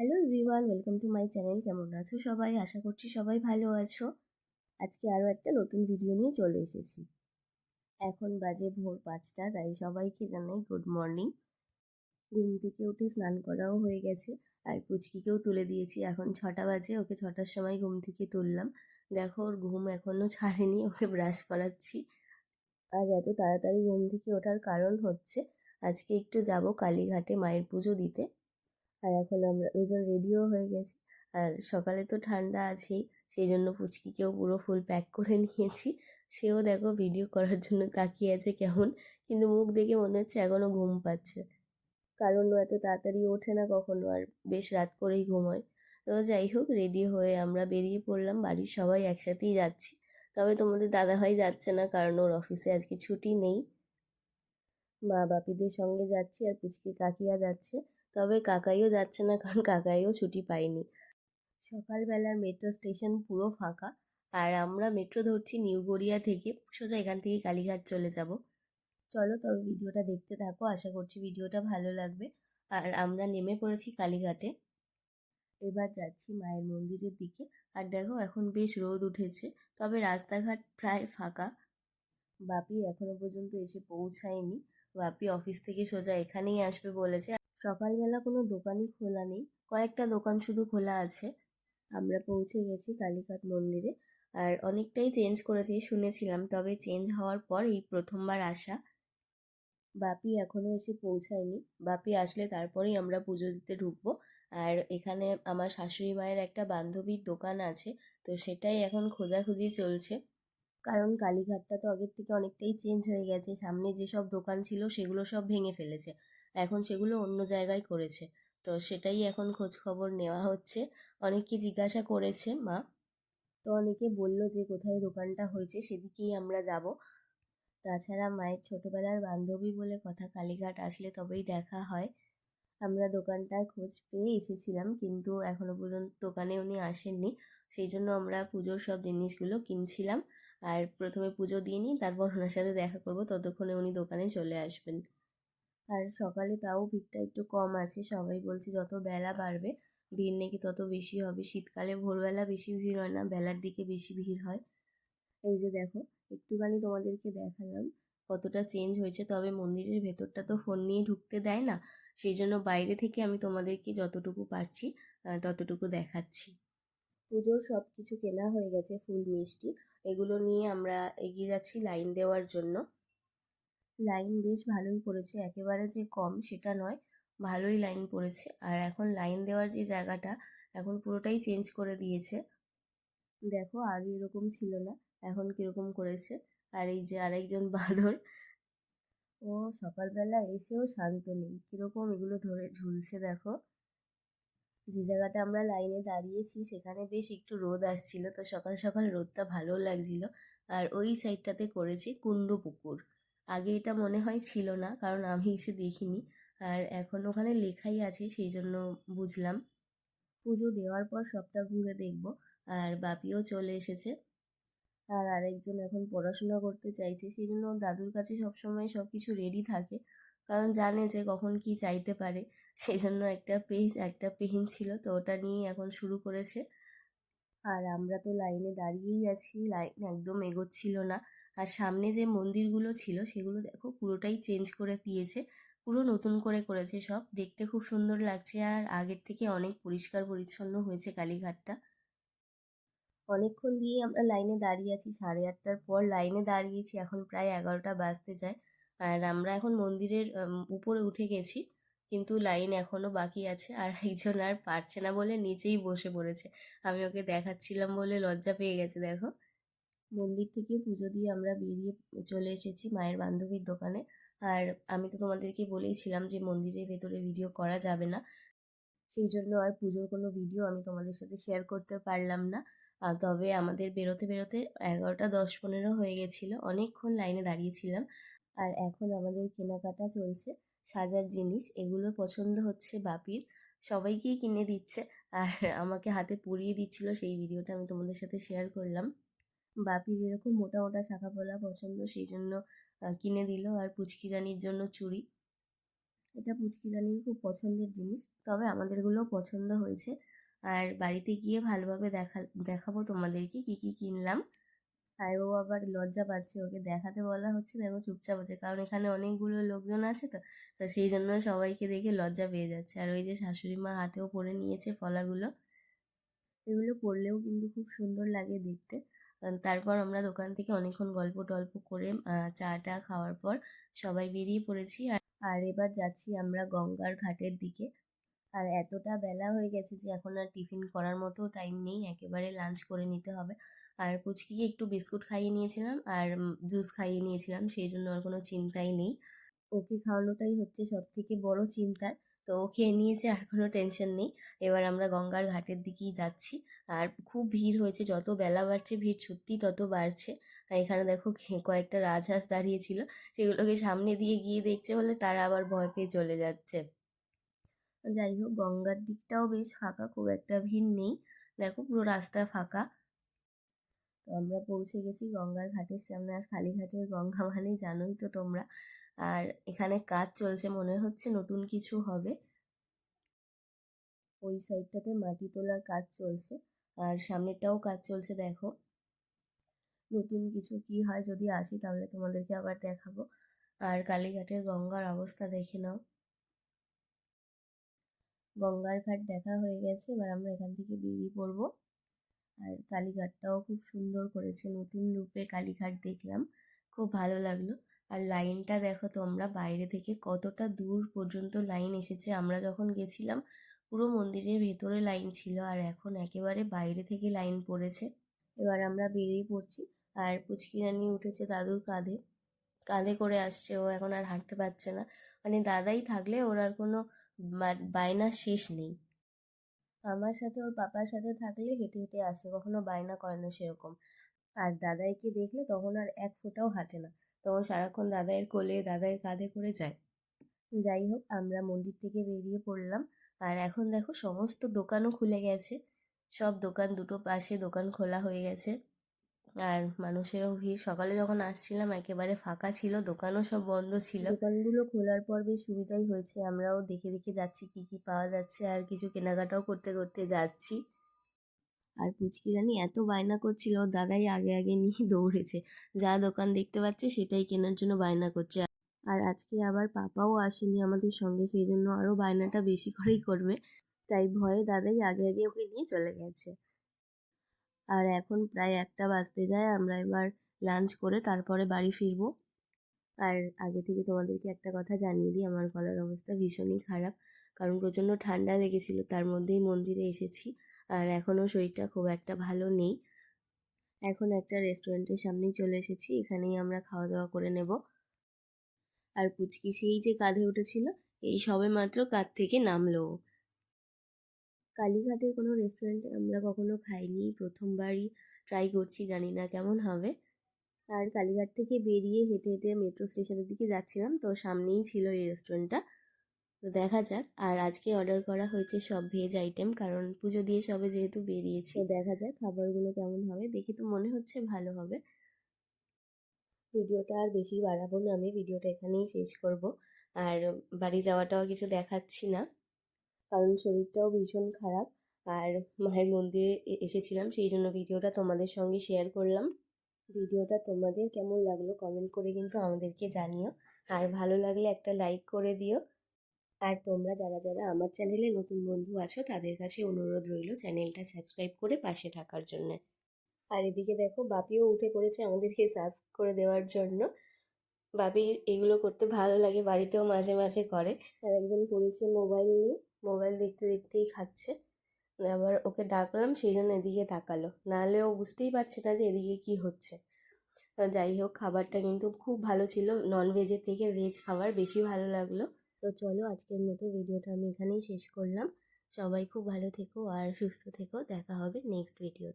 Hello everyone welcome to my channel কেমন আছো সবাই? আশা করছি সবাই ভালো আছো। আজকে আরও একটা নতুন ভিডিও নিয়ে চলে এসেছি। এখন বাজে ভোর পাঁচটা, তাই সবাইকে জানাই গুড মর্নিং ঘুম থেকে উঠে স্নান করাও হয়ে গেছে, আর পুচকিকেও তুলে দিয়েছি। এখন ছটা বাজে, ওকে ছটার সময় ঘুম থেকে তুললাম। দেখো, ওর ঘুম এখনও ছাড়েনি, ওকে ব্রাশ করাচ্ছি। আর এত তাড়াতাড়ি ঘুম থেকে ওঠার কারণ হচ্ছে, আজকে একটু যাব কালীঘাটে মায়ের পুজো দিতে। আর এখন আমরা দুজন রেডিও হয়ে গেছি। আর সকালে তো ঠান্ডা আছেই, সেই জন্য পুচকিকেও পুরো ফুল প্যাক করে নিয়েছি। সেও দেখো ভিডিও করার জন্য তাকিয়ে আছে কেমন, কিন্তু মুখ দেখে মনে হচ্ছে এখনও ঘুম পাচ্ছে। কারণ ও এত তাড়াতাড়ি ওঠে না কখনো, আর বেশ রাত করেই ঘুমোয়। তো যাই হোক রেডি হয়ে আমরা বেরিয়ে পড়লাম, বাড়ির সবাই একসাথেই যাচ্ছি। তবে তোমাদের দাদাভাই যাচ্ছে না, কারণ ওর অফিসে আজকে ছুটি নেই। মা বাপিদের সঙ্গে যাচ্ছি আর পুচকি কাকিয়া যাচ্ছে। তবে কাকাইও যাচ্ছে না, কারণ কাকাইও ছুটি পায়নি। সকালবেলার মেট্রো স্টেশন পুরো ফাঁকা, আর আমরা মেট্রো ধরছি নিউ গড়িয়া থেকে। সোজা এখান থেকে কালীঘাট চলে যাব। চলো তবে ভিডিওটা দেখতে থাকো, আশা করছি ভিডিওটা ভালো লাগবে। আর আমরা নেমে পড়েছি কালীঘাটে। এবার যাচ্ছি মায়ের মন্দিরের দিকে। আর দেখো এখন বেশ রোদ উঠেছে, তবে রাস্তাঘাট প্রায় ফাঁকা। বাপি এখনও পর্যন্ত এসে পৌঁছায়নি। বাপি অফিস থেকে সোজা এখানেই আসবে বলেছে। সকালবেলা কোনো দোকানই খোলা নেই। কয়েকটা দোকান শুধু খোলা আছে। আমরা পৌঁছে গেছি কালীঘাট মন্দিরে। আর অনেকটাই চেঞ্জ করেছি, শুনেছিলাম। তবে চেঞ্জ হওয়ার পর এই প্রথমবার আসা বাপি এখনও এসে পৌঁছায়নি। বাপি আসলে তারপরেই আমরা পুজো দিতে ঢুকবো। আর এখানে আমার শাশুড়ি মায়ের একটা বান্ধবীর দোকান আছে, তো সেটাই এখন খোঁজাখুঁজি চলছে। কারণ কালীঘাটটা তো আগের থেকে অনেকটাই চেঞ্জ হয়ে গেছে। সামনে যেসব দোকান ছিল, সেগুলো সব ভেঙে ফেলেছে। এখন সেগুলো অন্য জায়গায় করেছে। তো সেটাই এখন খোঁজ খবর নেওয়া হচ্ছে। অনেককে জিজ্ঞাসা করেছে মা। তো অনেকে বলল যে, কোথায় দোকানটা হয়েছে সেদিকেই আমরা যাব। তাছাড়া মায়ের ছোটোবেলার বান্ধবী বলে কথা কালীঘাট আসলে তবেই দেখা হয়। আমরা দোকানটার খোঁজ পেয়ে এসেছিলাম কিন্তু এখনও পর্যন্ত দোকানে উনি আসেননি। সেই জন্য আমরা পুজোর সব জিনিসগুলো কিনছিলাম। আর প্রথমে পুজো দিয়ে নিই তারপর ওনার সাথে দেখা করব। ততক্ষণে উনি দোকানে চলে আসবেন। আর সকালে তাও ভিড়টা একটু কম আছে। সবাই বলছে যত বেলা বাড়বে, ভিড় নাকি তত বেশি হবে। শীতকালে ভোরবেলা বেশি ভিড় হয় না, বেলার দিকে বেশি ভিড় হয়। এই যে দেখো, একটুখানি তোমাদেরকে দেখালাম কতটা চেঞ্জ হয়েছে। তবে মন্দিরের ভেতরটা তো ফোন নিয়ে ঢুকতে দেয় না, সেই জন্য বাইরে থেকে আমি তোমাদেরকে যতটুকু পারছি ততটুকু দেখাচ্ছি। পুজোর সব কিছু কেনা হয়ে গেছে, ফুল মিষ্টি। এগুলো নিয়ে আমরা এগিয়ে যাচ্ছি লাইন দেওয়ার জন্য। লাইন বেশ ভালোই পড়েছে। একেবারে যে কম সেটা নয়, ভালোই লাইন পড়েছে। আর এখন লাইন দেওয়ার যে জায়গাটা, এখন পুরোটাই চেঞ্জ করে দিয়েছে। দেখো, আগে এরকম ছিল না, এখন কীরকম করেছে। আর এই যে আরেকজন বাঁদর, ও সকালবেলা এসেও শান্ত নেই। কীরকম এগুলো ধরে ঝুলছে দেখো। যে জায়গাটা আমরা লাইনে দাঁড়িয়েছি, সেখানে বেশ একটু রোদ আসছিল। তো সকাল সকাল রোদটা ভালো লাগছিল। আর ওই সাইডটাতে করেছি কুণ্ডু পুকুর। আগে এটা মনে হয় ছিল না, কারণ আমি এসে দেখিনি। আর এখন ওখানে লেখাই আছে সেই জন্য বুঝলাম। পুজো দেওয়ার পর সবটা ঘুরে দেখব, আর বাপিও চলে এসেছে। আর আরেকজন এখন পড়াশোনা করতে চাইছে সেই জন্য দাদুর কাছে সবসময় সব কিছু রেডি থাকে। কারণ জানে যে কখন কি চাইতে পারে সেই জন্য একটা পেজ একটা পেন ছিল, তো ওটা নিয়েই এখন শুরু করেছে। আর আমরা তো লাইনে দাঁড়িয়েই আছি লাইন একদম এগোচ্ছিল না। আর সামনে যে মন্দিরগুলো ছিল সেগুলো দেখো পুরোটাই চেঞ্জ করে দিয়েছে, পুরো নতুন করে করেছে সব। দেখতে খুব সুন্দর লাগছে আর আগের থেকে অনেক পরিষ্কার পরিচ্ছন্ন হয়েছে কালীঘাটটা। অনেকক্ষণ দিয়ে আমরা লাইনে দাঁড়িয়ে আছি, সাড়ে আটটার পর লাইনে দাঁড়িয়েছি, এখন প্রায় এগারোটা বাজতে যায়। আর আমরা এখন মন্দিরের উপরে উঠে গেছি, কিন্তু লাইন এখনও বাকি আছে আর একজন আর পারছে না বলে নিচেই বসে পড়েছে। আমি ওকে দেখাচ্ছিলাম বলে লজ্জা পেয়ে গেছে, দেখো। মন্দির থেকে পুজো দিয়ে আমরা বেরিয়ে চলে এসেছি মায়ের বান্ধবীর দোকানে। আর আমি তো তোমাদেরকে বলেইছিলাম যে মন্দিরের ভেতরে ভিডিও করা যাবে না। সেই জন্য আর পুজোর কোনো ভিডিও আমি তোমাদের সাথে শেয়ার করতে পারলাম না। তবে আমাদের বেরোতে বেরোতে এগারোটা দশ পনেরো হয়ে গেছিল। অনেকক্ষণ লাইনে দাঁড়িয়েছিলাম। আর এখন আমাদের কেনাকাটা চলছে সাজার জিনিস। এগুলো পছন্দ হচ্ছে বাপির। সবাইকেই কিনে দিচ্ছে। আর আমাকে হাতে পরিয়ে দিচ্ছিল সেই ভিডিওটা আমি তোমাদের সাথে শেয়ার করলাম। বাপির এরকম মোটা মোটা শাখা পলা পছন্দ সেই জন্য কিনে দিল। আর পুচকি রানির জন্য চুড়ি। এটা পুচকি রানীর খুব পছন্দের জিনিস, তবে আমাদেরগুলোও পছন্দ হয়েছে। আর বাড়িতে গিয়ে ভালোভাবে দেখা, দেখাবো তোমাদেরকে কি কি কিনলাম। আর ও আবার লজ্জা পাচ্ছে ওকে দেখাতে বলা হচ্ছে, দেখো চুপচাপ আছে। কারণ এখানে অনেকগুলো লোকজন আছে তো তো সেই জন্য সবাইকে দেখে লজ্জা পেয়ে যাচ্ছে। আর ওই যে শাশুড়ি মা হাতেও পরে নিয়েছে ফলাগুলো। এগুলো পরলেও কিন্তু খুব সুন্দর লাগে দেখতে। তারপর আমরা দোকান থেকে অনেকক্ষণ গল্প টল্প করে চা টা খাওয়ার পর সবাই বেরিয়ে পড়েছি। আর এবার যাচ্ছি আমরা গঙ্গার ঘাটের দিকে। আর এতটা বেলা হয়ে গেছে যে এখন আর টিফিন করার মতো টাইম নেই, একেবারে লাঞ্চ করে নিতে হবে। আর পুচকিকে একটু বিস্কুট খাইয়ে নিয়েছিলাম আর জুস খাইয়ে নিয়েছিলাম, সেই জন্য আর কোনো চিন্তাই নেই। ওকে খাওয়ানোটাই হচ্ছে সব থেকে বড় চিন্তার। তো ও খেয়ে নিয়েছে, আর কোনো টেনশন নেই। এবার আমরা গঙ্গার ঘাটের দিকেই যাচ্ছি। আর খুব ভিড় হয়েছে, যত বেলা বাড়ছে ভিড় সত্যি তত বাড়ছে। এখানে দেখো কয়েকটা রাজহাঁস দাঁড়িয়েছিল, সেগুলোকে সামনে দিয়ে গিয়ে দেখছে বলে তারা আবার ভয় পেয়ে চলে যাচ্ছে। যাই হোক, গঙ্গার দিকটাও বেশ ফাঁকা, খুব একটা ভিড় নেই। দেখো পুরো রাস্তা ফাঁকা। তো আমরা পৌঁছে গেছি গঙ্গার ঘাটের সামনে, আর কালীঘাটের গঙ্গা মানে জানোই তো তোমরা। আর এখানে কাজ চলছে, মনে হচ্ছে নতুন কিছু হবে। ওই সাইডটাতে মাটি তোলার কাজ চলছে আর সামনেরটাও কাজ চলছে, দেখো। নতুন কিছু কি হয় যদি আসি তাহলে তোমাদেরকে আবার দেখাবো। আর কালীঘাটের গঙ্গার অবস্থা দেখে নাও। গঙ্গার ঘাট দেখা হয়ে গেছে, এবার আমরা এখান থেকে বেরিয়ে পড়ব। আর কালীঘাটটাও খুব সুন্দর করেছে, নতুন রূপে কালীঘাট দেখলাম। খুব ভালো লাগল। আর লাইনটা দেখো তোমরা বাইরে থেকে কতটা দূর পর্যন্ত লাইন এসেছে। আমরা যখন গেছিলাম, পুরো মন্দিরের ভেতরে লাইন ছিল আর এখন একেবারে বাইরে থেকে লাইন পড়েছে। এবার আমরা বেরিয়ে পড়ছি আর পুচকি রানি উঠেছে দাদুর কাঁধে। কাঁধে করে আসছে, ও এখন আর হাঁটতে পারছে না। মানে দাদাই থাকলে ওর আর কোনো বায়না শেষ নেই। আমার সাথে, ওর পাপার সাথে থাকলে হেঁটে হেঁটে আসে, কখনো বায়না করে না সেরকম। আর দাদাইকে দেখলে তখন আর এক ফোঁটাও হাঁটে না। তখন সারাক্ষণ দাদাইয়ের কোলে, দাদাইয়ের কাঁধে করে যায়। যাই হোক, আমরা মন্দির থেকে বেরিয়ে পড়লাম। আর এখন দেখো সমস্ত দোকানও খুলে গেছে। সব দোকান দুটো পাশে দোকান খোলা হয়ে গেছে। আর মানুষেরও ভিড়। সকালে যখন আসছিলাম, একেবারে ফাঁকা ছিল, দোকানও সব বন্ধ ছিল। দোকানগুলো খোলার পর বেশ সুবিধাই হয়েছে। আমরাও দেখে দেখে যাচ্ছি, কি কি পাওয়া যাচ্ছে। আর কিছু কেনাকাটাও করতে করতে যাচ্ছি। আর পুচকি রানি এত বায়না করছিল, দাদাই আগে আগে নিয়ে দৌড়েছে। যা দোকান দেখতে পাচ্ছে সেটাই কেনার জন্য বায়না করছে। আর আজকে আবার পাপাও আসেনি আমাদের সঙ্গে, সেই জন্য আরও বায়নাটা বেশি করেই করবে। তাই ভয়ে দাদাই আগে আগে ওকে নিয়ে চলে গেছে। আর এখন প্রায় একটা বাজতে যায়, আমরা এবার লাঞ্চ করে তারপরে বাড়ি ফিরবো। আর আগে থেকে তোমাদেরকে একটা কথা জানিয়ে দিই, আমার গলার অবস্থা ভীষণই খারাপ। কারণ প্রচণ্ড ঠান্ডা লেগেছিল, তার মধ্যেই মন্দিরে এসেছি। আর এখনও শরীরটা খুব একটা ভালো নেই। এখন একটা রেস্টুরেন্টের সামনেই চলে এসেছি, এখানেই আমরা খাওয়া দাওয়া করে নেব। আর পুচকি সেই যে কাঁধে উঠেছিল, এই সবে মাত্র কাঁধ থেকে নামলো কালীঘাটের কোনো রেস্টুরেন্টে আমরা কখনো খাইনি, প্রথমবারই ট্রাই করছি, জানি না কেমন হবে। আর কালীঘাট থেকে বেরিয়ে হেঁটে হেঁটে মেট্রো স্টেশনের দিকে যাচ্ছিলাম, তো সামনেই ছিল এই রেস্টুরেন্টটা। তো দেখা যাক। আর আজকে অর্ডার করা হয়েছে সব ভেজ আইটেম কারণ পুজো দিয়ে সবে যেহেতু বেরিয়েছি। দেখা যাক খাবারগুলো কেমন হবে। দেখি তো মনে হচ্ছে ভালো হবে। ভিডিওটা আর বেশি বাড়াবো না আমি, ভিডিওটা এখানেই শেষ করব। আর বাড়ি যাওয়াটাও কিছু দেখাচ্ছি না, কারণ শরীরটাও ভীষণ খারাপ। আর মায়ের মন্দিরে এসেছিলাম, সেই জন্য ভিডিওটা তোমাদের সঙ্গে শেয়ার করলাম। ভিডিওটা তোমাদের কেমন লাগল কমেন্ট করে কিন্তু আমাদেরকে জানিও। আর ভালো লাগলে একটা লাইক করে দিও। আর তোমরা যারা যারা আমার চ্যানেলে নতুন বন্ধু আছো, তাদের কাছে অনুরোধ রইল চ্যানেলটা সাবস্ক্রাইব করে পাশে থাকার জন্য। আর এদিকে দেখো, বাপিও উঠে পড়েছে আমাদেরকে সার্ভ করে দেওয়ার জন্য। বাপির এগুলো করতে ভালো লাগে, বাড়িতেও মাঝে মাঝে করে। আর একজন পড়েছে মোবাইল নিয়ে, মোবাইল দেখতে, দেখতেই খাচ্ছে। আবার ওকে ডাকলাম, সেই জন্য এদিকে তাকালো। নাহলে ও বুঝতেই পারছে না যে এদিকে কি হচ্ছে। যাই হোক, খাবারটা কিন্তু খুব ভালো ছিল। নন ভেজের থেকে ভেজ খাবার বেশি ভালো লাগল। তো চলো আজকের মতো ভিডিওটা আমি এখানেই শেষ করলাম। সবাই খুব ভালো থেকো আর সুস্থ থেকো। দেখা হবে নেক্সট ভিডিও